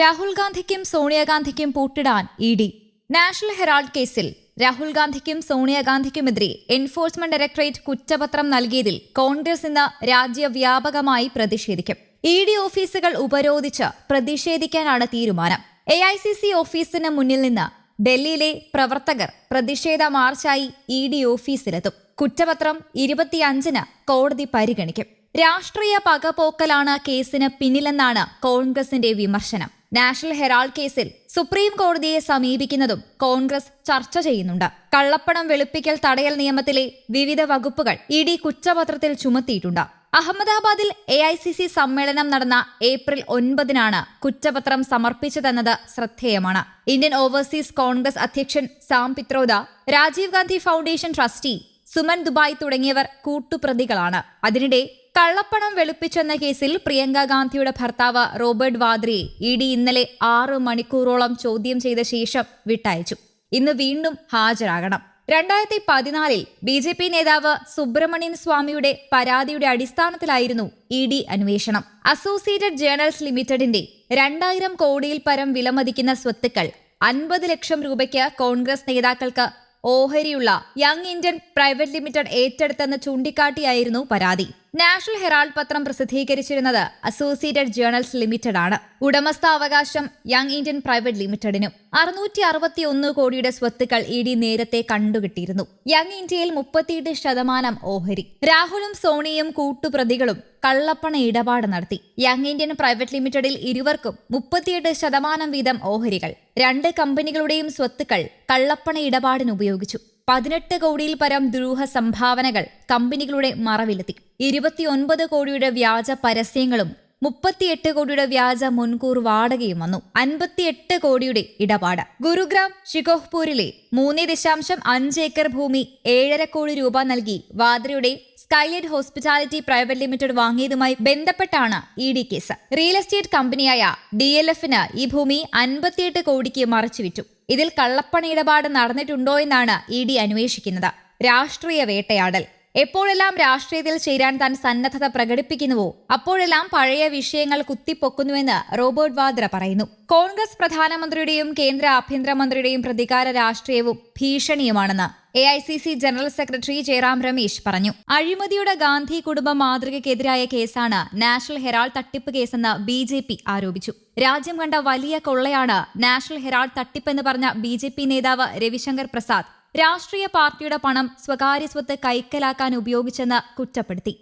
രാഹുൽ ഗാന്ധിക്കും സോണിയാഗാന്ധിക്കും പൂട്ടിടാൻ ഇ ഡി. നാഷണൽ ഹെറാൾഡ് കേസിൽ രാഹുൽ ഗാന്ധിക്കും സോണിയാഗാന്ധിക്കുമെതിരെ എൻഫോഴ്സ്മെന്റ് ഡയറക്ടറേറ്റ് കുറ്റപത്രം നൽകിയതിൽ കോൺഗ്രസ് ഇന്ന് രാജ്യവ്യാപകമായി പ്രതിഷേധിക്കും. ഇ ഡി ഓഫീസുകൾ ഉപരോധിച്ച് പ്രതിഷേധിക്കാനാണ് തീരുമാനം. എ ഐ സി സി ഓഫീസിന് മുന്നിൽ നിന്ന് ഡൽഹിയിലെ പ്രവർത്തകർ പ്രതിഷേധ മാർച്ചായി ഇ ഡി ഓഫീസിലെത്തും. കുറ്റപത്രം ഇരുപത്തിയഞ്ചിന് കോടതി പരിഗണിക്കും. രാഷ്ട്രീയ പകപോക്കലാണ് കേസിന് പിന്നിലെന്നാണ് കോൺഗ്രസിന്റെ വിമർശനം. നാഷണൽ ഹെറാൾഡ് കേസിൽ സുപ്രീം കോടതിയെ സമീപിക്കുന്നതും കോൺഗ്രസ് ചർച്ച ചെയ്യുന്നുണ്ട്. കള്ളപ്പണം വെളുപ്പിക്കൽ തടയൽ നിയമത്തിലെ വിവിധ വകുപ്പുകൾ ഇ ഡി കുറ്റപത്രത്തിൽ ചുമത്തിയിട്ടുണ്ട്. അഹമ്മദാബാദിൽ എ ഐ സി സി സമ്മേളനം നടന്ന ഏപ്രിൽ ഒൻപതിനാണ് കുറ്റപത്രം സമർപ്പിച്ചതെന്നത് ശ്രദ്ധേയമാണ്. ഇന്ത്യൻ ഓവർസീസ് കോൺഗ്രസ് അധ്യക്ഷൻ സാം പിത്രോദ രാജീവ് ഗാന്ധി ഫൗണ്ടേഷൻ ട്രസ്റ്റി സുമൻ ദുബായ് തുടങ്ങിയവർ കൂട്ടുപ്രതികളാണ്. അതിനിടെ കള്ളപ്പണം വെളുപ്പിച്ചെന്ന കേസിൽ പ്രിയങ്ക ഗാന്ധിയുടെ ഭർത്താവ് റോബർട്ട് വാദ്രയെ ഇ ഡി ഇന്നലെ ആറ് മണിക്കൂറോളം ചോദ്യം ചെയ്ത ശേഷം വിട്ടയച്ചു. ഇന്ന് വീണ്ടും ഹാജരാകണം. രണ്ടായിരത്തി പതിനാലിൽ ബി ജെ പി നേതാവ് സുബ്രഹ്മണ്യൻ സ്വാമിയുടെ പരാതിയുടെ അടിസ്ഥാനത്തിലായിരുന്നു ഇ ഡി അന്വേഷണം. അസോസിയേറ്റഡ് ജേണൽസ് ലിമിറ്റഡിന്റെ രണ്ടായിരം കോടിയിൽ പരം വിലമതിക്കുന്ന സ്വത്തുക്കൾ അൻപത് ലക്ഷം രൂപയ്ക്ക് കോൺഗ്രസ് നേതാക്കൾക്ക് ഓഹരിയുള്ള യങ് ഇന്ത്യൻ പ്രൈവറ്റ് ലിമിറ്റഡ് ഏറ്റെടുത്തെന്ന് ചൂണ്ടിക്കാട്ടിയായിരുന്നു പരാതി. നാഷണൽ ഹെറാൾഡ് പത്രം പ്രസിദ്ധീകരിച്ചിരുന്നത് അസോസിയേറ്റഡ് ജേണൽസ് ലിമിറ്റഡ് ആണ് ഉടമസ്ഥാവകാശം യങ് ഇന്ത്യൻ പ്രൈവറ്റ് ലിമിറ്റഡിനും അറുന്നൂറ്റി അറുപത്തി ഒന്ന് കോടിയുടെ സ്വത്തുക്കൾ ഇ ഡി നേരത്തെ കണ്ടുകിട്ടിയിരുന്നു. യങ് ഇന്ത്യയിൽ മുപ്പത്തിയെട്ട് ശതമാനം ഓഹരി. രാഹുലും സോണിയും കൂട്ടുപ്രതികളും കള്ളപ്പണ ഇടപാട് നടത്തി. യങ് ഇന്ത്യൻ പ്രൈവറ്റ് ലിമിറ്റഡിൽ ഇരുവർക്കും മുപ്പത്തിയെട്ട് ശതമാനം വീതം ഓഹരികൾ. രണ്ട് കമ്പനികളുടെയും സ്വത്തുക്കൾ കള്ളപ്പണ ഇടപാടിന് ഉപയോഗിച്ചു. പതിനെട്ട് കോടിയിൽ പരം ദുരൂഹ സംഭാവനകൾ കമ്പനികളുടെ മറവിലെത്തി. ഇരുപത്തിയൊൻപത് കോടിയുടെ വ്യാജ പരസ്യങ്ങളും മുപ്പത്തിയെട്ട് കോടിയുടെ വ്യാജ മുൻകൂർ വാടകയും വന്നു. അൻപത്തിയെട്ട് കോടിയുടെ ഇടപാട്. ഗുരുഗ്രാം ഷിഗോഹ്പൂരിലെ മൂന്ന് ദശാംശം അഞ്ച് ഏക്കർ ഭൂമി ഏഴര കോടി രൂപ നൽകി. വാദ്രയുടെ സ്കൈലൈറ്റ് ഹോസ്പിറ്റാലിറ്റി പ്രൈവറ്റ് ലിമിറ്റഡ് വാങ്ങിയതുമായി ബന്ധപ്പെട്ടാണ് E D case. Real estate കമ്പനിയായ ഡി എൽ എഫിന് ഈ ഭൂമി അൻപത്തിയെട്ട് കോടിക്ക് മറച്ചുവിറ്റു. ഇതിൽ കള്ളപ്പണ ഇടപാട് നടന്നിട്ടുണ്ടോ എന്നാണ് ഇ ഡി അന്വേഷിക്കുന്നത്. രാഷ്ട്രീയ വേട്ടയാടൽ. എപ്പോഴെല്ലാം രാഷ്ട്രീയത്തിൽ ചേരാൻ താൻ സന്നദ്ധത പ്രകടിപ്പിക്കുന്നുവോ അപ്പോഴെല്ലാം പഴയ വിഷയങ്ങൾ കുത്തിപ്പൊക്കുന്നുവെന്ന് റോബർട്ട് വാദ്ര പറയുന്നു. കോൺഗ്രസ് പ്രധാനമന്ത്രിയുടെയും കേന്ദ്ര ആഭ്യന്തരമന്ത്രിയുടെയും പ്രതികാര രാഷ്ട്രീയവും ഭീഷണിയുമാണെന്ന് A I C C general secretary Jairam Ramesh പറഞ്ഞു. അഴിമതിയുടെ ഗാന്ധി കുടുംബ മാതൃകയ്ക്കെതിരായ കേസാണ് നാഷണൽ ഹെറാൾഡ് തട്ടിപ്പ് കേസെന്ന് ബി ജെ പി ആരോപിച്ചു. രാജ്യം കണ്ട വലിയ കൊള്ളയാണ് നാഷണൽ ഹെറാൾഡ് തട്ടിപ്പെന്ന് പറഞ്ഞ ബി ജെ പി നേതാവ് രവിശങ്കർ പ്രസാദ്. രാഷ്ട്രീയ പാർട്ടിയുടെ പണം സ്വകാര്യ സ്വത്ത് കൈക്കലാക്കാൻ ഉപയോഗിച്ചെന്ന് കുറ്റപ്പെടുത്തി.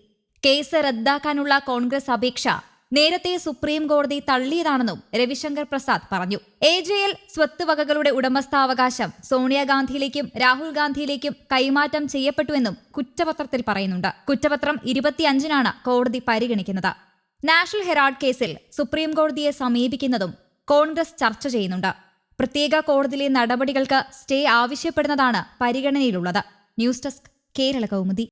കേസ് റദ്ദാക്കാനുള്ള കോൺഗ്രസ് അപേക്ഷ നേരത്തെ സുപ്രീം കോടതി തള്ളിയതാണെന്നും രവിശങ്കർ പ്രസാദ് പറഞ്ഞു. എ ജെ എൽ സ്വത്ത് വകകളുടെ ഉടമസ്ഥാവകാശം സോണിയാഗാന്ധിയിലേക്കും രാഹുൽ ഗാന്ധിയിലേക്കും കൈമാറ്റം ചെയ്യപ്പെട്ടുവെന്നും കുറ്റപത്രത്തിൽ പറയുന്നുണ്ട്. കുറ്റപത്രം ഇരുപത്തിയഞ്ചിനാണ് കോടതി പരിഗണിക്കുന്നത്. നാഷണൽ ഹെറാഡ് കേസിൽ സുപ്രീം കോടതിയെ സമീപിക്കുന്നതും കോൺഗ്രസ് ചർച്ച ചെയ്യുന്നുണ്ട്. പ്രത്യേക കോടതിയിലെ നടപടികൾക്ക് സ്റ്റേ ആവശ്യപ്പെടുന്നതാണ് പരിഗണനയിലുള്ളത്. News desk Kerala Kaumudi.